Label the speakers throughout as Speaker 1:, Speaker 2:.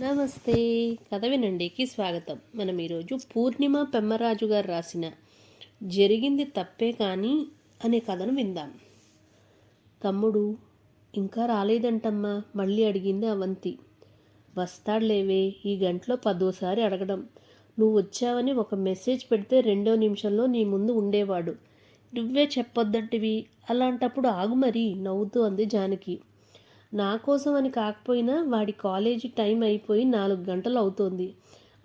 Speaker 1: నమస్తే. కథ వినండికి స్వాగతం. మనం ఈరోజు పూర్ణిమ పెమ్మరాజు గారు రాసిన జరిగింది తప్పే కానీ అనే కథను విందాం. తమ్ముడు ఇంకా రాలేదంటమ్మా మళ్ళీ అడిగింది అవంతి. వస్తాడులేవే ఈ గంటలో పదోసారి అడగడం. నువ్వు వచ్చావని ఒక మెసేజ్ పెడితే రెండో నిమిషంలో నీ ముందు ఉండేవాడు. నువ్వే చెప్పొద్దంటివి. అలాంటప్పుడు ఆగు మరి నవ్వుతూ అంది జానకి. నా కోసం అని కాకపోయినా వాడి కాలేజీ టైం అయిపోయి నాలుగు గంటలు అవుతోంది.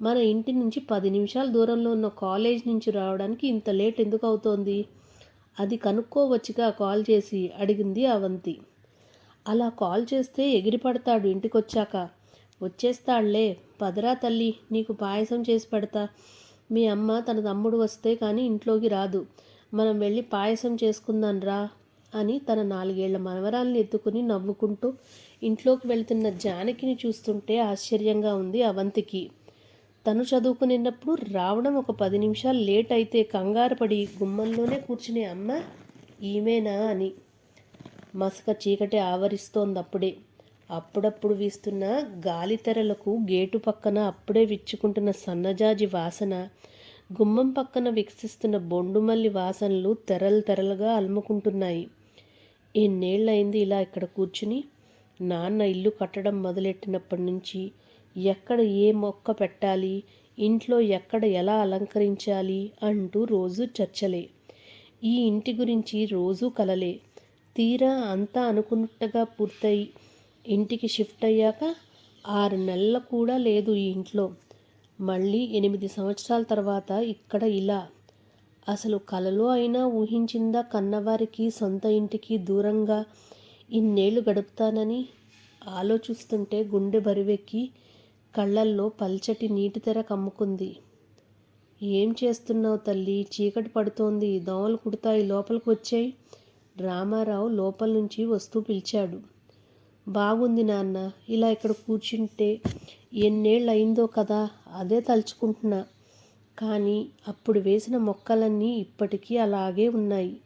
Speaker 1: మన ఇంటి నుంచి పది నిమిషాల దూరంలో ఉన్న కాలేజ్ నుంచి రావడానికి ఇంత లేట్ ఎందుకు అవుతోంది? అది కనుక్కోవచ్చుగా కాల్ చేసి అడిగింది అవంతి. అలా కాల్ చేస్తే ఎగిరిపడతాడు ఇంటికొచ్చాక. వచ్చేస్తాడులే పదరా తల్లి నీకు పాయసం చేసి పెడతా. మీ అమ్మ తన తమ్ముడు వస్తే కానీ ఇంట్లోకి రాదు. మనం వెళ్ళి పాయసం చేసుకుందాం రా. అని తన నాలుగేళ్ళ మనవరాల్ని ఎత్తుకుని నవ్వుకుంటూ ఇంట్లోకి వెళ్తున్న జానకిని చూస్తుంటే ఆశ్చర్యంగా ఉంది అవంతికి. తను చదువుకునేటప్పుడు రావడం ఒక పది నిమిషాలు లేట్ అయితే కంగారు పడి గుమ్మంలోనే కూర్చునే అమ్మ ఈమెనా? అని మసక చీకటి ఆవరిస్తోంది అప్పుడే అప్పుడప్పుడు వీస్తున్న గాలితెరలకు గేటు పక్కన అప్పుడే విచ్చుకుంటున్న సన్నజాజి వాసన గుమ్మం పక్కన వికసిస్తున్న బొండుమల్లి వాసనలు తెరలు తెరలుగా అలుముకుంటున్నాయి. ఎన్నేళ్ళైంది ఇలా ఇక్కడ కూర్చుని? నాన్న ఇల్లు కట్టడం మొదలెట్టినప్పటి నుంచి ఎక్కడ ఏ మొక్క పెట్టాలి? ఇంట్లో ఎక్కడ ఎలా అలంకరించాలి? అంటూ రోజు చర్చలే. ఈ ఇంటి గురించి రోజూ కలలే. తీరా అంతా అనుకున్నట్టుగా పూర్తయి ఇంటికి షిఫ్ట్ అయ్యాక ఆరు నెలలు కూడా లేదు ఈ ఇంట్లో. మళ్ళీ ఎనిమిది సంవత్సరాల తర్వాత ఇక్కడ ఇలా అసలు కలలో అయినా ఊహించిందా కన్నవారికి సొంత ఇంటికి దూరంగా ఇన్నేళ్ళు గడుపుతానని ఆలోచిస్తుంటే గుండె బరువెక్కి కళ్ళల్లో పల్చటి నీటి తెర కమ్ముకుంది. ఏం చేస్తున్నావు తల్లి? చీకటి పడుతోంది. దోమలు కుడతాయి. లోపలికి వచ్చాయి. రామారావు లోపల నుంచి వస్తూ పిలిచాడు. బాగుంది నాన్న. ఇలా ఇక్కడ కూర్చుంటే ఎన్నేళ్ళు అయిందో కదా. అదే తలుచుకుంటున్నా. కానీ అప్పుడు వేసిన మొక్కలన్నీ ఇప్పటికీ అలాగే ఉన్నాయి.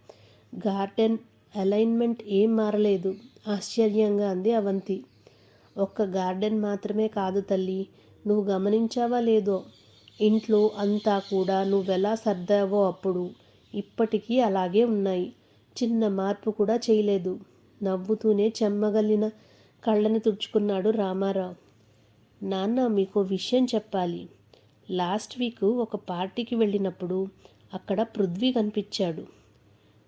Speaker 1: గార్డెన్ అలైన్మెంట్ ఏం మారలేదు. ఆశ్చర్యంగా అంది అవంతి. ఒక్క గార్డెన్ మాత్రమే కాదు తల్లి నువ్వు గమనించావా లేదో? ఇంట్లో అంతా కూడా నువ్వెలా సర్దావో అప్పుడు ఇప్పటికీ అలాగే ఉన్నాయి. చిన్న మార్పు కూడా చేయలేదు. నవ్వుతూనే చెమ్మగలిన కళ్ళని తుడుచుకున్నాడు రామారావు. నాన్న మీకు విషయం చెప్పాలి. లాస్ట్ వీక్ ఒక పార్టీకి వెళ్ళినప్పుడు అక్కడ పృథ్వీ కనిపించాడు.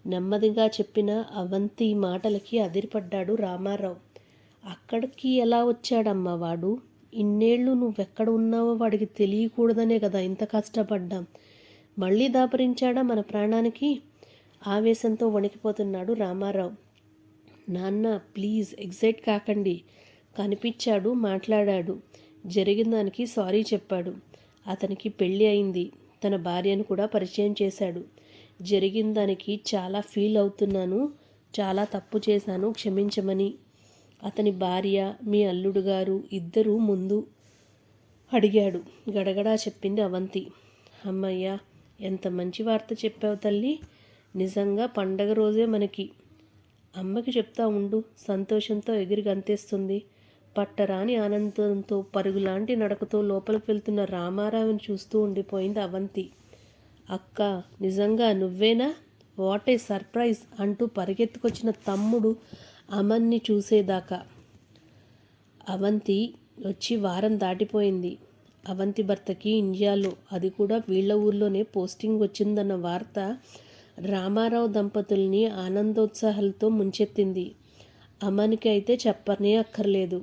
Speaker 1: నెమ్మదిగా చెప్పిన అవంతి మాటలకి అదిరిపడ్డాడు రామారావు. అక్కడికి ఎలా వచ్చాడమ్మా వాడు? ఇన్నేళ్ళు నువ్వెక్కడ ఉన్నావో వాడికి తెలియకూడదనే కదా ఇంత కష్టపడ్డాం. మళ్ళీ దాపరించాడా మన ప్రాణానికి? ఆవేశంతో వణికిపోతున్నాడు రామారావు. నాన్న ప్లీజ్ ఎగ్జైట్ కాకండి. కనిపించాడు మాట్లాడాడు. జరిగిన దానికి సారీ చెప్పాడు. అతనికి పెళ్ళి అయింది. తన భార్యను కూడా పరిచయం చేశాడు. జరిగిన దానికి చాలా ఫీల్ అవుతున్నాను. చాలా తప్పు చేశాను. క్షమించమని. అతని భార్య మీ అల్లుడు గారు ఇద్దరూ ముందు అడిగాడు. గడగడా చెప్పింది అవంతి. అమ్మయ్య ఎంత మంచి వార్త చెప్పావు తల్లి. నిజంగా పండగ రోజే మనకి. అమ్మకి చెప్తా ఉండు. సంతోషంతో ఎగిరి గంతేస్తుంది. పట్టరాని ఆనందంతో పరుగులాంటి నడకతో లోపలికి వెళ్తున్న రామారావుని చూస్తూ ఉండిపోయింది అవంతి. అక్క నిజంగా నువ్వేనా? వాట్ ఏ సర్ప్రైజ్ అంటూ పరిగెత్తుకొచ్చిన తమ్ముడు అమన్ని చూసేదాకా. అవంతి వచ్చి వారం దాటిపోయింది. అవంతి భర్తకి ఇండియాలో అది కూడా వీళ్ళ ఊర్లోనే పోస్టింగ్ వచ్చిందన్న వార్త రామారావు దంపతుల్ని ఆనందోత్సాహాలతో ముంచెత్తింది. అమన్కి అయితే చెప్పనే అక్కర్లేదు.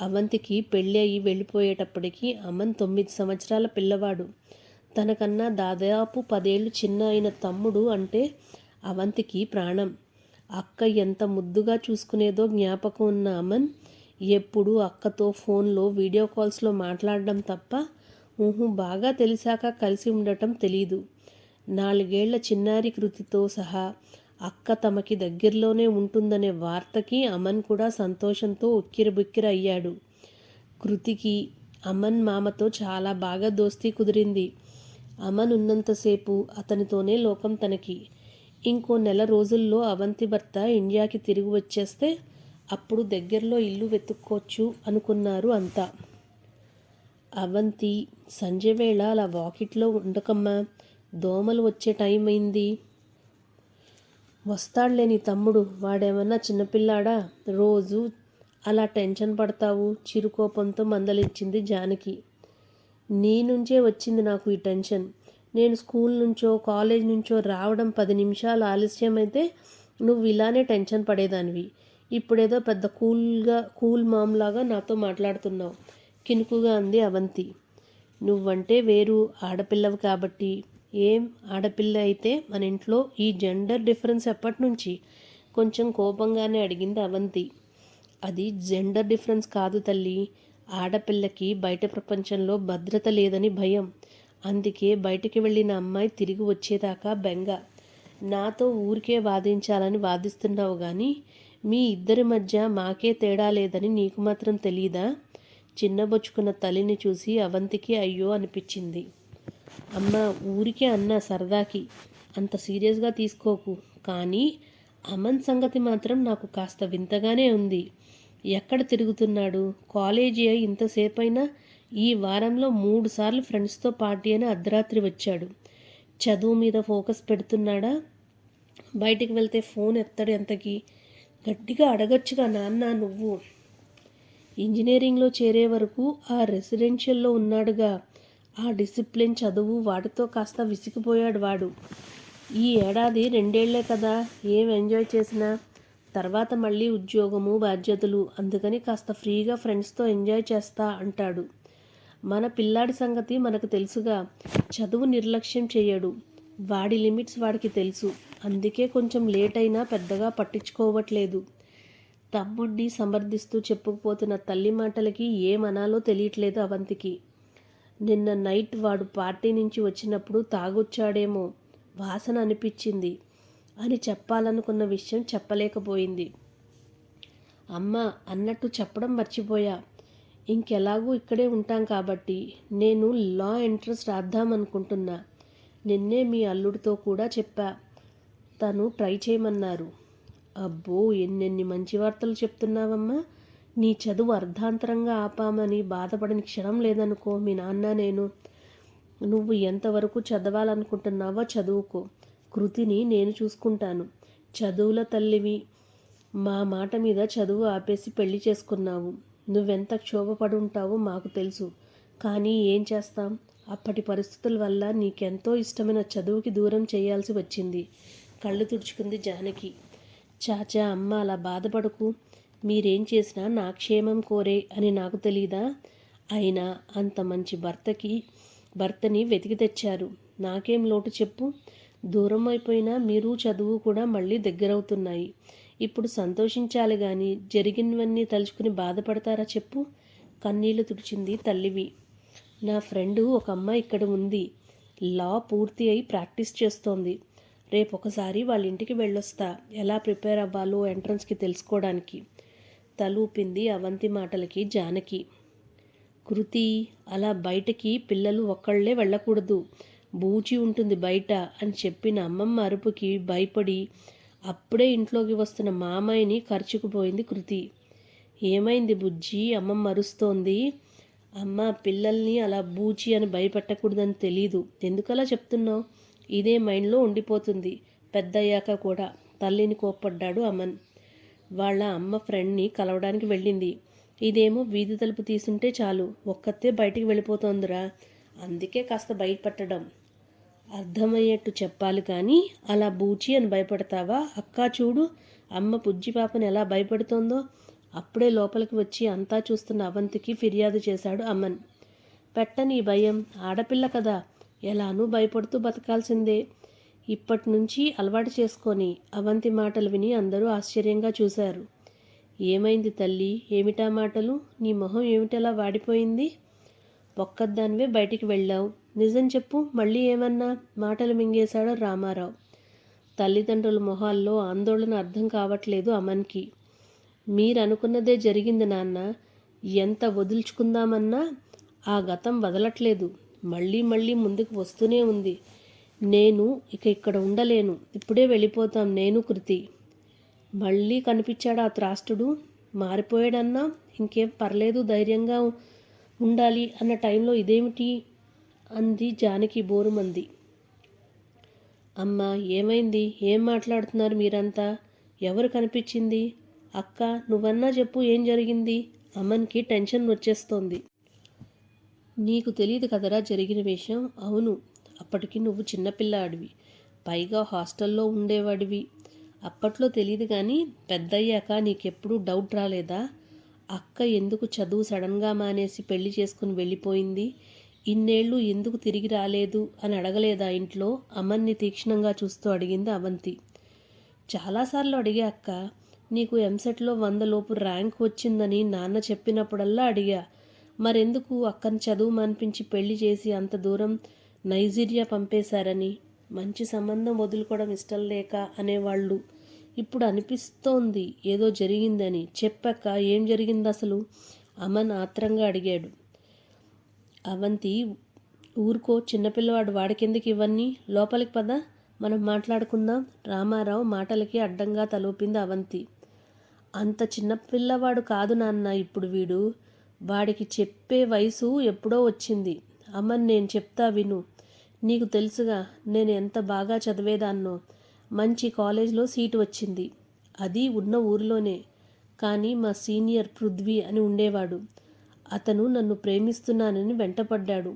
Speaker 1: అవంతికి పెళ్ళి అయ్యి వెళ్ళిపోయేటప్పటికి అమన్ తొమ్మిది సంవత్సరాల పిల్లవాడు. తనకన్నా దాదాపు పదేళ్ళు చిన్న అయిన తమ్ముడు అంటే అవంతికి ప్రాణం. అక్క ఎంత ముద్దుగా చూసుకునేదో జ్ఞాపకం ఉన్న అమన్ ఎప్పుడు అక్కతో ఫోన్లో వీడియో కాల్స్లో మాట్లాడడం తప్ప ఊహు బాగా తెలిసాక కలిసి ఉండటం తెలీదు. నాలుగేళ్ళ చిన్నారి కృతితో సహా అక్క తమకి దగ్గరలోనే ఉంటుందనే వార్తకి అమన్ కూడా సంతోషంతో ఉక్కిరిబుక్కిరి అయ్యాడు. కృతికి అమన్ మామతో చాలా బాగా దోస్తీ కుదిరింది. అమన్ ఉన్నంతసేపు అతనితోనే లోకం తనకి. ఇంకో నెల రోజుల్లో అవంతి భర్త ఇండియాకి తిరిగి వచ్చేస్తే అప్పుడు దగ్గరలో ఇల్లు వెతుక్కోవచ్చు అనుకున్నారు అంతా. అవంతి సంజయ్ వేళ అలా వాకిట్లో ఉండకమ్మా. దోమలు వచ్చే టైం అయింది. వస్తాడులే నీ తమ్ముడు వాడేమన్నా చిన్నపిల్లాడా? రోజు అలా టెన్షన్ పడతావు? చిరుకోపంతో మందలిచ్చింది జానకి. నీ నుంచే వచ్చింది నాకు ఈ టెన్షన్. నేను స్కూల్ నుంచో కాలేజ్ నుంచో రావడం పది నిమిషాలు ఆలస్యం అయితే నువ్వు ఇలానే టెన్షన్ పడేదానివి. ఇప్పుడేదో పెద్ద కూల్గా కూల్ మామ్లాగా నాతో మాట్లాడుతున్నావు కినుకుగా అంది అవంతి. నువ్వంటే వేరు ఆడపిల్లవు కాబట్టి. ఏం ఆడపిల్ల అయితే మన ఇంట్లో ఈ జెండర్ డిఫరెన్స్ ఎప్పటి నుంచి? కొంచెం కోపంగానే అడిగింది అవంతి. అది జెండర్ డిఫరెన్స్ కాదు తల్లి. ఆడపిల్లకి బయట ప్రపంచంలో భద్రత లేదని భయం. అందుకే బయటికి వెళ్ళిన అమ్మాయి తిరిగి వచ్చేదాకా బెంగ. నాతో ఊరికే వాదించాలని వాదిస్తున్నావు కానీ మీ ఇద్దరి మధ్య మాకే తేడా లేదని నీకు మాత్రం తెలీదా? చిన్నబొచ్చుకున్న తల్లిని చూసి అవంతికి అయ్యో అనిపించింది. అమ్మ ఊరికే అన్న సరదాకి అంత సీరియస్గా తీసుకోకు. కానీ అమన్ సంగతి మాత్రం నాకు కాస్త వింతగానే ఉంది. ఎక్కడ తిరుగుతున్నాడు? కాలేజీ అయి ఇంతసేపైనా ఈ వారంలో మూడు సార్లు ఫ్రెండ్స్తో పార్టీ అని అర్ధరాత్రి వచ్చాడు. చదువు మీద ఫోకస్ పెడుతున్నాడా? బయటికి వెళ్తే ఫోన్ ఎత్తాడు ఎంతకి? గట్టిగా అడగచ్చుగా నాన్న నువ్వు. ఇంజనీరింగ్లో చేరే వరకు ఆ రెసిడెన్షియల్లో ఉన్నాడుగా. ఆ డిసిప్లిన్ చదువు వాటితో కాస్త విసిగిపోయాడు వాడు. ఈ ఏడాది రెండేళ్ళే కదా ఏం ఎంజాయ్ చేసినా? తర్వాత మళ్ళీ ఉద్యోగము బాధ్యతలు అందుకని కాస్త ఫ్రీగా ఫ్రెండ్స్తో ఎంజాయ్ చేస్తా అంటాడు. మన పిల్లాడి సంగతి మనకు తెలుసుగా చదువు నిర్లక్ష్యం చేయడు. వాడి లిమిట్స్ వాడికి తెలుసు. అందుకే కొంచెం లేట్ అయినా పెద్దగా పట్టించుకోవట్లేదు. తమ్ముడిని సమర్థిస్తూ చెప్పుకుపోతున్న తల్లి మాటలకి ఏమనాలో తెలియట్లేదు అవంతికి. నిన్న నైట్ వాడు పార్టీ నుంచి వచ్చినప్పుడు తాగొచ్చాడేమో వాసన అనిపించింది అని చెప్పాలనుకున్న విషయం చెప్పలేకపోయింది. అమ్మ అన్నట్టు చెప్పడం మర్చిపోయా. ఇంకెలాగూ ఇక్కడే ఉంటాం కాబట్టి నేను లా ఎంట్రన్స్ రాద్దామనుకుంటున్నా. నిన్నే మీ అల్లుడితో కూడా చెప్పా. తను ట్రై చేయమన్నారు. అబ్బో ఎన్నెన్ని మంచి వార్తలు చెప్తున్నావమ్మా. నీ చదువు అర్ధాంతరంగా ఆపామని బాధపడని క్షణం లేదనుకో మీ నాన్న నేను నువ్వు ఎంతవరకు చదవాలనుకుంటున్నావో చదువుకో. కృతిని నేను చూసుకుంటాను. చదువుల తల్లివి మా మాట మీద చదువు ఆపేసి పెళ్ళి చేసుకున్నావు. నువ్వెంత క్షోభపడి ఉంటావో మాకు తెలుసు. కానీ ఏం చేస్తాం? అప్పటి పరిస్థితుల వల్ల నీకెంతో ఇష్టమైన చదువుకి దూరం చేయాల్సి వచ్చింది. కళ్ళు తుడుచుకుంది జానకి. చాచా అమ్మ అలా బాధపడకు. మీరేం చేసినా నా క్షేమం కోరే అని నాకు తెలీదా? అయినా అంత మంచి భర్తకి భర్తని వెతికి తెచ్చారు. నాకేం లోటు చెప్పు? దూరం అయిపోయినా మీరు చదువు కూడా మళ్ళీ దగ్గరవుతున్నాయి. ఇప్పుడు సంతోషించాలి కానీ జరిగినవన్నీ తలుచుకుని బాధపడతారా చెప్పు? కన్నీళ్ళు తుడిచింది తల్లివి. నా ఫ్రెండు ఒక అమ్మాయి ఇక్కడ ఉంది. లా పూర్తి అయి ప్రాక్టీస్ చేస్తోంది. రేపు ఒకసారి వాళ్ళ ఇంటికి వెళ్ళొస్తా. ఎలా ప్రిపేర్ అవ్వాలో ఎంట్రన్స్కి తెలుసుకోవడానికి. తలూపింది అవంతి మాటలకి జానకి. కృతి అలా బయటకి పిల్లలు ఒక్కళ్ళే వెళ్ళకూడదు. బూచి ఉంటుంది బయట అని చెప్పిన అమ్మమ్మ అరుపుకి భయపడి అప్పుడే ఇంట్లోకి వస్తున్న మామయ్యని ఖర్చుకుపోయింది కృతి. ఏమైంది బుజ్జి? అమ్మమ్మ అరుస్తోంది. అమ్మ పిల్లల్ని అలా బూచి అని భయపెట్టకూడదని తెలీదు. ఎందుకలా చెప్తున్నావు? ఇదే మైండ్లో ఉండిపోతుంది. పెద్దయ్యాక కూడా తల్లిని కోప్పడ్డాడు అమన్. వాళ్ళ అమ్మ ఫ్రెండ్ని కలవడానికి వెళ్ళింది. ఇదేమో వీధి తలుపు తీసుంటే చాలు. ఒక్కతే బయటికి వెళ్ళిపోతోందిరా. అందుకే కాస్త భయపెట్టడం. అర్థమయ్యేట్టు చెప్పాలి కానీ అలా బూచి అని భయపడతావా? అక్కా చూడు అమ్మ పుజ్జి పాపని ఎలా భయపడుతోందో. అప్పుడే లోపలికి వచ్చి అంతా చూస్తున్న అవంతికి ఫిర్యాదు చేశాడు అమ్మన్ పెట్టని భయం. ఆడపిల్ల కదా. ఎలానూ భయపడుతూ బతకాల్సిందే. ఇప్పటి నుంచి అలవాటు చేసుకొని అవంతి మాటలు విని అందరూ ఆశ్చర్యంగా చూశారు. ఏమైంది తల్లి? ఏమిటా మాటలు? నీ మొహం ఏమిటలా వాడిపోయింది? ఒక్కదానివే బయటికి వెళ్ళావు. నిజం చెప్పు మళ్ళీ ఏమన్నా? మాటలు మింగేశాడో రామారావు. తల్లిదండ్రుల మొహాల్లో ఆందోళన అర్థం కావట్లేదు అమన్కి. మీరు అనుకున్నదే జరిగింది నాన్న. ఎంత వదులుచుకుందామన్నా ఆ గతం వదలట్లేదు. మళ్ళీ మళ్ళీ ముందుకు వస్తూనే ఉంది. నేను ఇక ఇక్కడ ఉండలేను. ఇప్పుడే వెళ్ళిపోతాం నేను కృతి. మళ్ళీ కనిపించాడు ఆ త్రాస్తుడు? మారిపోయాడన్నా? ఇంకేం పర్లేదు ధైర్యంగా ఉండాలి అన్న టైంలో ఇదేమిటి? అంది జానకి బోరుమంది. అమ్మ ఏమైంది? ఏం మాట్లాడుతున్నారు మీరంతా? ఎవరు కనిపించింది? అక్క నువ్వన్నా చెప్పు ఏం జరిగింది? అమ్మన్కి టెన్షన్ వచ్చేస్తోంది. నీకు తెలియదు కదరా జరిగిన విషయం? అవును అప్పటికి నువ్వు చిన్నపిల్లాడివి పైగా హాస్టల్లో ఉండేవాడివి. అప్పట్లో తెలియదు కానీ పెద్దయ్యాక నీకెప్పుడూ డౌట్ రాలేదా? అక్క ఎందుకు చదువు సడన్గా మానేసి పెళ్ళి చేసుకుని వెళ్ళిపోయింది? ఇన్నేళ్ళు ఎందుకు తిరిగి రాలేదు అని అడగలేదా ఇంట్లో? అమన్ని తీక్షణంగా చూస్తూ అడిగింది అవంతి. చాలాసార్లు అడిగా అక్క. నీకు ఎంసెట్లో వంద లోపు ర్యాంక్ వచ్చిందని నాన్న చెప్పినప్పుడల్లా అడిగా. మరెందుకు అక్కని చదువు మాన్పించి పెళ్ళి చేసి అంత దూరం నైజీరియా పంపేశారని మంచి సంబంధం వదులుకోవడం ఇష్టం లేక అనేవాళ్ళు. ఇప్పుడు అనిపిస్తోంది ఏదో జరిగిందని. చెప్పాక ఏం జరిగింది అసలు అమన్ ఆత్రంగా అడిగాడు. అవంతి ఊరుకో చిన్నపిల్లవాడు వాడికెందుకు ఇవన్నీ? లోపలికి పద మనం మాట్లాడుకుందాం. రామారావు మాటలకి అడ్డంగా తలూపింది అవంతి. అంత చిన్నపిల్లవాడు కాదు నాన్న ఇప్పుడు వీడు. వాడికి చెప్పే వయసు ఎప్పుడో వచ్చింది. అమ్మని నేను చెప్తా విను. నీకు తెలుసుగా నేను ఎంత బాగా చదివేదాన్నో. మంచి కాలేజ్లో సీటు వచ్చింది. అది ఉన్న ఊరిలోనే. కానీ మా సీనియర్ పృథ్వీ అని ఉండేవాడు. అతను నన్ను ప్రేమిస్తున్నానని వెంటపడ్డాడు.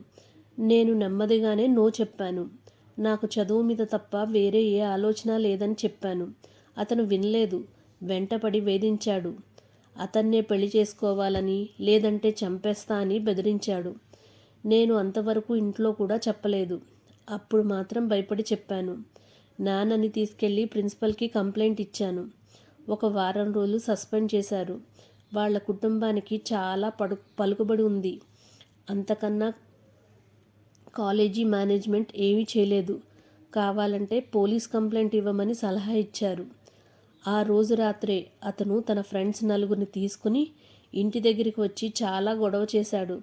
Speaker 1: నేను నెమ్మదిగానే నో చెప్పాను. నాకు చదువు మీద తప్ప వేరే ఏ ఆలోచన లేదని చెప్పాను. అతను వినలేదు. వెంటపడి వేధించాడు. అతన్నే పెళ్ళి చేసుకోవాలని లేదంటే చంపేస్తా అని బెదిరించాడు. నేను అంతవరకు ఇంట్లో కూడా చెప్పలేదు. అప్పుడు మాత్రం భయపడి చెప్పాను. నాన్నని తీసుకెళ్ళి ప్రిన్సిపల్కి కంప్లైంట్ ఇచ్చాను. ఒక వారం రోజులు సస్పెండ్ చేశారు. వాళ్ళ కుటుంబానికి చాలా పడు పలుకుబడి ఉంది. అంతకన్నా కాలేజీ మేనేజ్మెంట్ ఏమీ చేయలేదు. కావాలంటే పోలీస్ కంప్లైంట్ ఇవ్వమని సలహా ఇచ్చారు. ఆ రోజు రాత్రే అతను తన ఫ్రెండ్స్ నలుగురిని తీసుకుని ఇంటి దగ్గరికి వచ్చి చాలా గొడవ చేశాడు.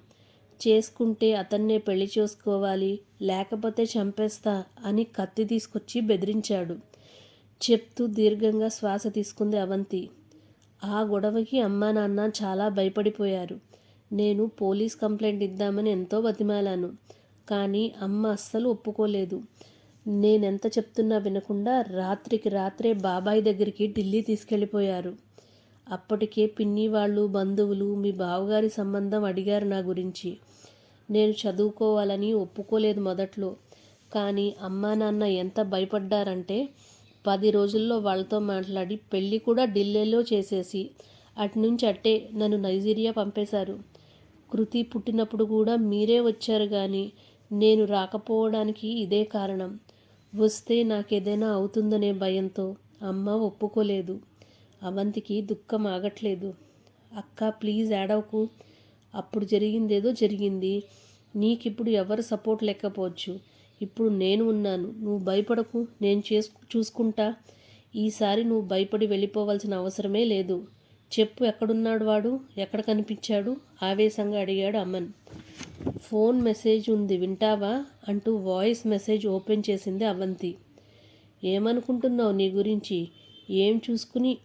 Speaker 1: చేసుకుంటే అతన్నే పెళ్ళి చేసుకోవాలి లేకపోతే చంపేస్తా అని కత్తి తీసుకొచ్చి బెదిరించాడు. చెప్తూ దీర్ఘంగా శ్వాస తీసుకుంది అవంతి. ఆ గొడవకి అమ్మా నాన్న చాలా భయపడిపోయారు. నేను పోలీస్ కంప్లైంట్ ఇద్దామని ఎంతో బతిమాలాను కానీ అమ్మ అస్సలు ఒప్పుకోలేదు. నేనెంత చెప్తున్నా వినకుండా రాత్రికి రాత్రే బాబాయ్ దగ్గరికి ఢిల్లీ తీసుకెళ్ళిపోయారు. అప్పటికే పిన్ని వాళ్ళు బంధువులు మీ బావగారి సంబంధం అడిగారు నా గురించి. నేను చదువుకోవాలని ఒప్పుకోలేదు మొదట్లో. కానీ అమ్మా నాన్న ఎంత భయపడ్డారంటే పది రోజుల్లో వాళ్ళతో మాట్లాడి పెళ్ళి కూడా ఢిల్లీలో చేసేసి అటునుంచి అట్టే నన్ను నైజీరియా పంపేశారు. కృతి పుట్టినప్పుడు కూడా మీరే వచ్చారు కానీ నేను రాకపోవడానికి ఇదే కారణం. వస్తే నాకేదైనా అవుతుందనే భయంతో అమ్మ ఒప్పుకోలేదు. అవంతికి దుఃఖం ఆగట్లేదు. అక్క ప్లీజ్ ఏడవకు. అప్పుడు జరిగిందేదో జరిగింది. నీకిప్పుడు ఎవరు సపోర్ట్ లేకపోవచ్చు. ఇప్పుడు నేను ఉన్నాను. నువ్వు భయపడకు. నేను చేసు చూసుకుంటా. ఈసారి నువ్వు భయపడి వెళ్ళిపోవాల్సిన అవసరమే లేదు. చెప్పు ఎక్కడున్నాడు వాడు? ఎక్కడ కనిపించాడు? ఆవేశంగా అడిగాడు అమ్మన్ ఫోన్ మెసేజ్ ఉంది వింటావా? అంటూ వాయిస్ మెసేజ్ ఓపెన్ చేసింది అవంతి. ఏమనుకుంటున్నావు నీ గురించి? ఏం చూసుకుని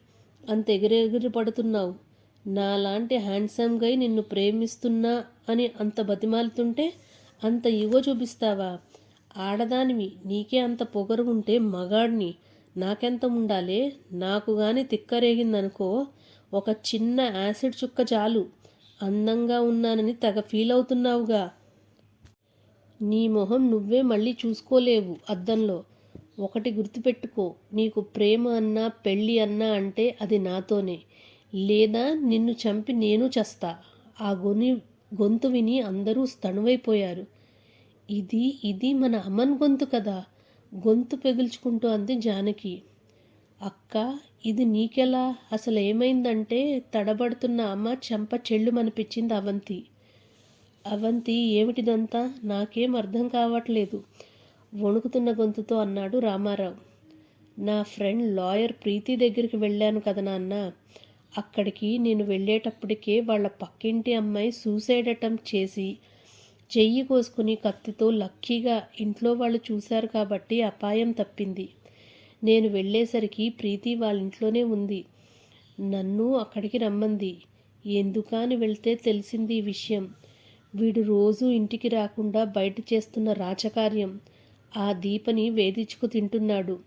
Speaker 1: అంత ఎగిరెగిరి పడుతున్నావు. నాలాంటి హ్యాండ్సమ్ గై నిన్ను ప్రేమిస్తున్నా అని అంత బతిమాలుతుంటే అంత ఇగో చూపిస్తావా? ఆడదానివి నీకే అంత పొగరు ఉంటే మగాడిని. నాకెంత ఉండాలే? నాకు గాని తిక్కరేగిందనుకో ఒక చిన్న యాసిడ్ చుక్క చాలు. అందంగా ఉన్నానని తెగ ఫీల్ అవుతున్నావుగా. నీ మొహం నువ్వే మళ్ళీ చూసుకోలేవు అద్దంలో. ఒకటి గుర్తుపెట్టుకో నీకు ప్రేమ అన్నా పెళ్ళి అన్నా అంటే అది నాతోనే. లేదా నిన్ను చంపి నేను చస్తా. ఆ గొని గొంతు విని అందరూ స్తణువైపోయారు. ఇది ఇది మన అమన్ గొంతు కదా. గొంతు పెగుల్చుకుంటూ అంది జానకి. అక్క ఇది నీకెలా? అసలు ఏమైందంటే తడబడుతున్న అమ్మ చెంప చెళ్ళుమనిపించింది అవంతి. అవంతి ఏమిటిదంతా? నాకేం అర్థం కావట్లేదు. వణుకుతున్న గొంతుతో అన్నాడు రామారావు. నా ఫ్రెండ్ లాయర్ ప్రీతి దగ్గరికి వెళ్ళాను కదా నాన్న. అక్కడికి నేను వెళ్ళేటప్పటికే వాళ్ళ పక్కింటి అమ్మాయి సూసైడ్ అటెంప్ట్ చేసి చెయ్యి కోసుకుని కత్తితో లక్కీగా ఇంట్లో వాళ్ళు చూశారు కాబట్టి అపాయం తప్పింది. నేను వెళ్ళేసరికి ప్రీతి వాళ్ళ ఇంట్లోనే ఉంది. నన్ను అక్కడికి రమ్మంది. ఎందుకని వెళ్తే తెలిసింది ఈ విషయం. వీడు రోజు ఇంటికి రాకుండా బయట చేస్తున్న రాచకార్యం. ఆ దీపని వేధించుకు తింటున్నాడు.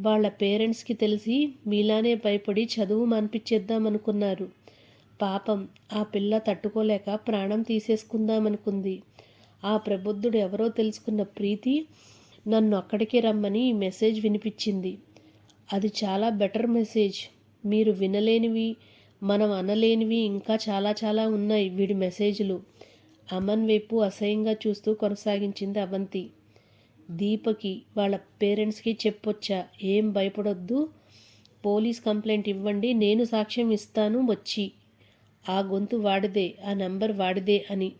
Speaker 1: వాళ్ళ పేరెంట్స్కి తెలిసి మీలానే భయపడి చదువు మాన్పించేద్దామనుకున్నారు. పాపం ఆ పిల్ల తట్టుకోలేక ప్రాణం తీసేసుకుందామనుకుంది. ఆ ప్రబుద్ధుడు ఎవరో తెలుసుకున్న ప్రీతి నన్ను అక్కడికి రమ్మని ఈ మెసేజ్ వినిపించింది. అది చాలా బెటర్ మెసేజ్. మీరు వినలేనివి మనం అనలేనివి ఇంకా చాలా చాలా ఉన్నాయి వీడి మెసేజ్లు. అమన్ వైపు అసహ్యంగా చూస్తూ కొనసాగించింది అవంతి. దీపకి వాళ్ళ పేరెంట్స్కి చెప్పొచ్చా? ఏం భయపడొద్దు. పోలీస్ కంప్లైంట్ ఇవ్వండి నేను సాక్ష్యం ఇస్తాను వచ్చి. ఆ గొంతు వాడిదే ఆ నంబర్ వాడిదే అని.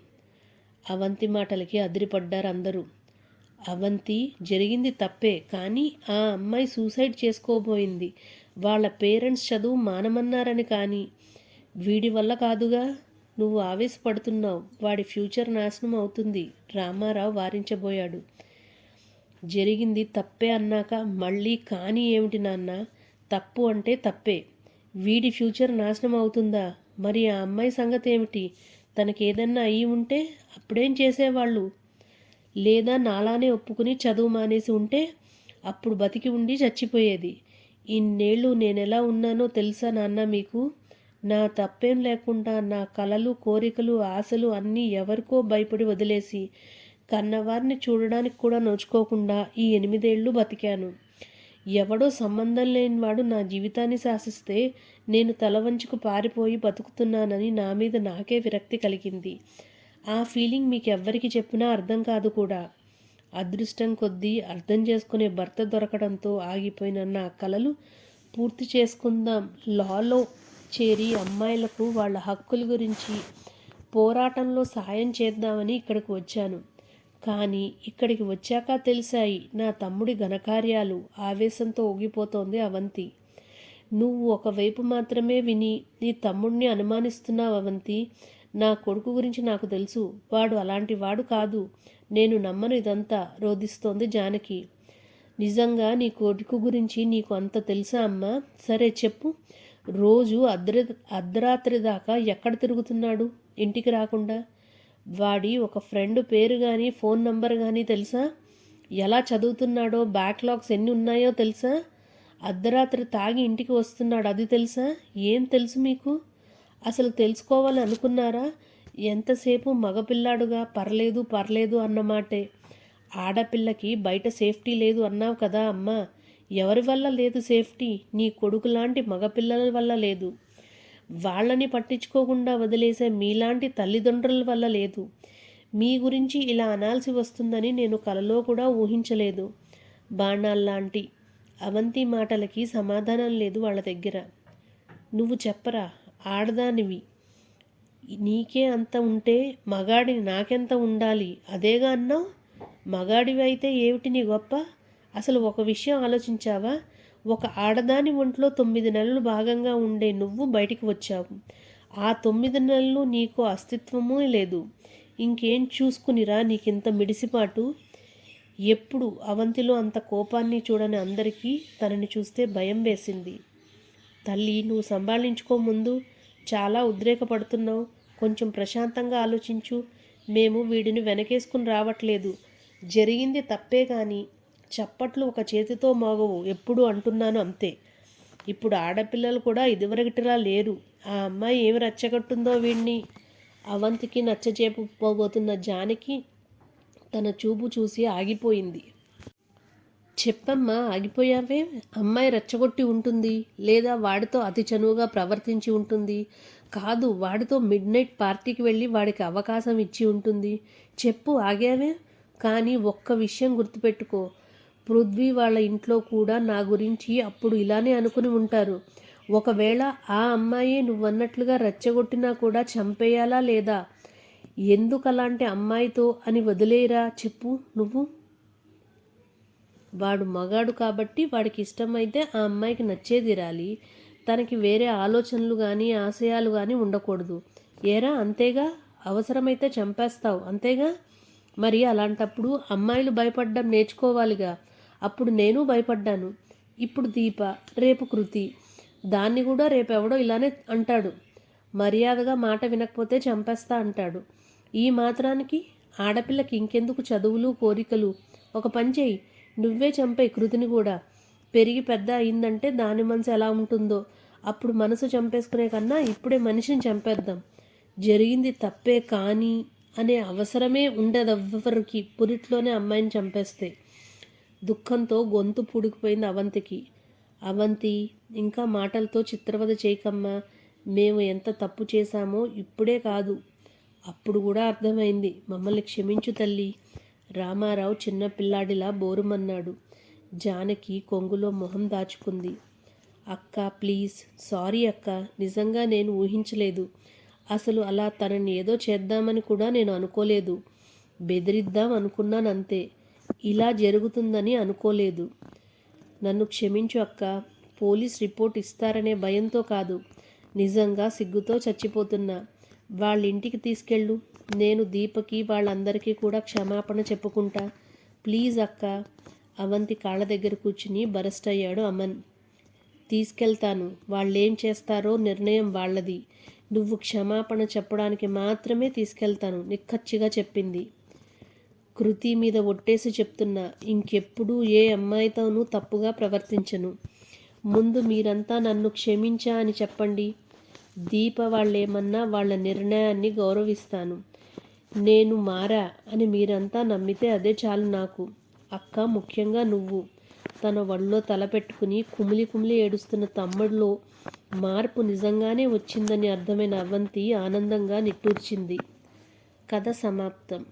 Speaker 1: అవంతి మాటలకి అదిరిపడ్డారు అందరూ. అవంతి జరిగింది తప్పే కానీ ఆ అమ్మాయి సూసైడ్ చేసుకోబోయింది. వాళ్ళ పేరెంట్స్ చదువు మానమన్నారని కానీ. వీడి వల్ల కాదుగా. నువ్వు ఆవేశపడుతున్నావు. వాడి ఫ్యూచర్ నాశనం అవుతుంది. రామారావు వారించబోయాడు. జరిగింది తప్పే అన్నాక మళ్ళీ కానీ ఏమిటి నాన్న? తప్పు అంటే తప్పే. వీడి ఫ్యూచర్ నాశనం అవుతుందా? మరి ఆ అమ్మాయి సంగతి ఏమిటి? తనకేదన్నా అయి ఉంటే అప్పుడేం చేసేవాళ్ళు? లేదా నాలానే ఒప్పుకుని చదువు మానేసి ఉంటే అప్పుడు బతికి ఉండి చచ్చిపోయేది. ఇన్నేళ్ళు నేనెలా ఉన్నానో తెలుసా నాన్న మీకు? నా తప్పేం లేకుండా నా కలలు కోరికలు ఆశలు అన్నీ ఎవరికో భయపడి వదిలేసి కన్నవారిని చూడడానికి కూడా నోచుకోకుండా ఈ ఎనిమిదేళ్ళు బతికాను. ఎవడో సంబంధం లేనివాడు నా జీవితాన్ని శాసిస్తే నేను తల వంచుకు పారిపోయి బతుకుతున్నానని నా మీద నాకే విరక్తి కలిగింది. ఆ ఫీలింగ్ మీకు ఎవ్వరికి చెప్పినా అర్థం కాదు కూడా. అదృష్టం కొద్దీ అర్థం చేసుకునే భర్త దొరకడంతో ఆగిపోయిన నా కలలు పూర్తి చేసుకుందాం. లాలో చేరి అమ్మాయిలకు వాళ్ళ హక్కుల గురించి పోరాటంలో సాయం చేద్దామని ఇక్కడికి వచ్చాను. కానీ ఇక్కడికి వచ్చాక తెలిసాయి నా తమ్ముడి ఘనకార్యాలు. ఆవేశంతో ఊగిపోతోంది అవంతి. నువ్వు ఒకవైపు మాత్రమే విని నీ తమ్ముడిని అనుమానిస్తున్నావు అవంతి. నా కొడుకు గురించి నాకు తెలుసు. వాడు అలాంటి వాడు కాదు. నేను నమ్మను ఇదంతా రోధిస్తోంది జానకి. నిజంగా నీ కొడుకు గురించి నీకు అంత తెలుసా అమ్మా? సరే చెప్పు. రోజు అర్ధ అర్ధరాత్రి దాకా ఎక్కడ తిరుగుతున్నాడు? ఇంటికి రాకుండా? వాడి ఒక ఫ్రెండ్ పేరు కానీ ఫోన్ నంబర్ కానీ తెలుసా? ఎలా చదువుతున్నాడో బ్యాక్లాగ్స్ ఎన్ని ఉన్నాయో తెలుసా? అర్ధరాత్రి తాగి ఇంటికి వస్తున్నాడు అది తెలుసా? ఏం తెలుసు మీకు? అసలు తెలుసుకోవాలి అనుకున్నారా? ఎంతసేపు మగపిల్లాడుగా పర్లేదు పర్లేదు అన్నమాటే ఆడపిల్లకి బయట సేఫ్టీ లేదు అన్నావు కదా అమ్మా. ఎవరి వల్ల లేదు సేఫ్టీ? నీ కొడుకు లాంటి మగపిల్లల వల్ల లేదు. వాళ్ళని పట్టించుకోకుండా వదిలేసే మీలాంటి తల్లిదండ్రుల వల్ల లేదు. మీ గురించి ఇలా అనాల్సి వస్తుందని నేను కలలో కూడా ఊహించలేదు. బాణాల్లాంటి అవంతి మాటలకి సమాధానం లేదు వాళ్ళ దగ్గర. నువ్వు చెప్పరా? ఆడదానివి. నీకే అంత ఉంటే మగాడిని నాకెంత ఉండాలి? అదేగా అన్నావు? మగాడివి అయితే ఏమిటి నీ గొప్ప? అసలు ఒక విషయం ఆలోచించావా? ఒక ఆడదాని ఒంట్లో తొమ్మిది నెలలు భాగంగా ఉండే నువ్వు బయటికి వచ్చావు. ఆ తొమ్మిది నెలలు నీకు అస్తిత్వమూ లేదు. ఇంకేం చూసుకునిరా నీకింత మిడిసిపాటు? ఎప్పుడు అవంతిలో అంత కోపాన్ని చూడని అందరికీ తనని చూస్తే భయం వేసింది. తల్లి నువ్వు సంభాళించుకో ముందు. చాలా ఉద్రేకపడుతున్నావు. కొంచెం ప్రశాంతంగా ఆలోచించు. మేము వీడిని వెనకేసుకుని రావట్లేదు. జరిగింది తప్పే కానీ చప్పట్లు ఒక చేతితో మోగవు. ఎప్పుడు అంటున్నాను అంతే. ఇప్పుడు ఆడపిల్లలు కూడా ఇదివరకటిలా లేరు. ఆ అమ్మాయి ఏమి రచ్చగట్టుందో వీడిని అవంతికి నచ్చజేపుపోబోతున్న జానికి తన చూపు చూసి ఆగిపోయింది. చెప్పమ్మా ఆగిపోయావే? అమ్మాయి రెచ్చగొట్టి ఉంటుంది. లేదా వాడితో అతి చనువుగా ప్రవర్తించి ఉంటుంది. కాదు వాడితో మిడ్ నైట్ పార్టీకి వెళ్ళి వాడికి అవకాశం ఇచ్చి ఉంటుంది. చెప్పు ఆగావే? కానీ ఒక్క విషయం గుర్తుపెట్టుకో. పృథ్వీ వాళ్ళ ఇంట్లో కూడా నా గురించి అప్పుడు ఇలానే అనుకుని ఉంటారు. ఒకవేళ ఆ అమ్మాయి నువ్వన్నట్లుగా రెచ్చగొట్టినా కూడా చంపేయాలా లేదా? ఎందుకు అలాంటి అమ్మాయితో అని వదిలేరా చెప్పు నువ్వు? వాడు మగాడు కాబట్టి వాడికి ఇష్టమైతే ఆ అమ్మాయికి నచ్చేదిరాలి తనకి వేరే ఆలోచనలు కానీ ఆశయాలు కానీ ఉండకూడదు. ఏరా అంతేగా? అవసరమైతే చంపేస్తావు అంతేగా? మరి అలాంటప్పుడు అమ్మాయిలు భయపడడం నేర్చుకోవాలిగా. అప్పుడు నేను భయపడ్డాను. ఇప్పుడు దీప రేపు కృతి. దాన్ని కూడా రేపెవడో ఇలానే అంటాడు. మర్యాదగా మాట వినకపోతే చంపేస్తా అంటాడు. ఈ మాత్రానికి ఆడపిల్లకి ఇంకెందుకు చదువులు కోరికలు? ఒక పని చేయి. నువ్వే చంపే కృతిని కూడా. పెరిగి పెద్ద అయిందంటే దాని మనసు ఎలా ఉంటుందో? అప్పుడు మనసు చంపేసుకునే కన్నా ఇప్పుడే మనిషిని చంపేద్దాం. జరిగింది తప్పే కానీ అనే అవసరమే ఉండదెవ్వరికి పురిట్లోనే అమ్మాయిని చంపేస్తే. దుఃఖంతో గొంతు పుడికిపోయింది అవంతికి. అవంతి ఇంకా మాటలతో చిత్రవద చేయకమ్మా మేము ఎంత తప్పు చేశామో ఇప్పుడే కాదు. అప్పుడు కూడా అర్థమైంది. మమ్మల్ని క్షమించు తల్లి. రామారావు చిన్న పిల్లాడిలా బోరుమన్నాడు. జానకి కొంగులో మొహం దాచుకుంది. అక్క ప్లీజ్. సారీ అక్క. నిజంగా నేను ఊహించలేదు. అసలు అలా తనని ఏదో చేద్దామని కూడా నేను అనుకోలేదు. బెదిరిద్దాం అనుకున్నానంతే. ఇలా జరుగుతుందని అనుకోలేదు. నన్ను క్షమించు అక్క. పోలీస్ రిపోర్ట్ ఇస్తారనే భయంతో కాదు. నిజంగా సిగ్గుతో చచ్చిపోతున్నా. వాళ్ళ ఇంటికి తీసుకెళ్ళు. నేను దీపకి వాళ్ళందరికీ కూడా క్షమాపణ చెప్పుకుంటా. ప్లీజ్ అక్క. అవంతి కాళ్ళ దగ్గర కూర్చుని బరస్ట్ అయ్యాడు అమన్. తీసుకెళ్తాను. వాళ్ళేం చేస్తారో నిర్ణయం వాళ్ళది. నువ్వు క్షమాపణ చెప్పడానికి మాత్రమే తీసుకెళ్తాను. నిక్కచ్చిగా చెప్పింది. కృతి మీద ఒట్టేసి చెప్తున్నా ఇంకెప్పుడు ఏ అమ్మాయితోనూ తప్పుగా ప్రవర్తించను. ముందు మీరంతా నన్ను క్షమించా అని చెప్పండి. దీప వాళ్ళేమన్నా వాళ్ళ నిర్ణయాన్ని గౌరవిస్తాను. నేను మారా అని మీరంతా నమ్మితే అదే చాలు నాకు. అక్క ముఖ్యంగా నువ్వు. తన ఒళ్ళో తలపెట్టుకుని కుమిలి కుమిలి ఏడుస్తున్న తమ్ముడిలో మార్పు నిజంగానే వచ్చిందని అర్థమైన అవంతి ఆనందంగా నిట్టూర్చింది. కథ సమాప్తం.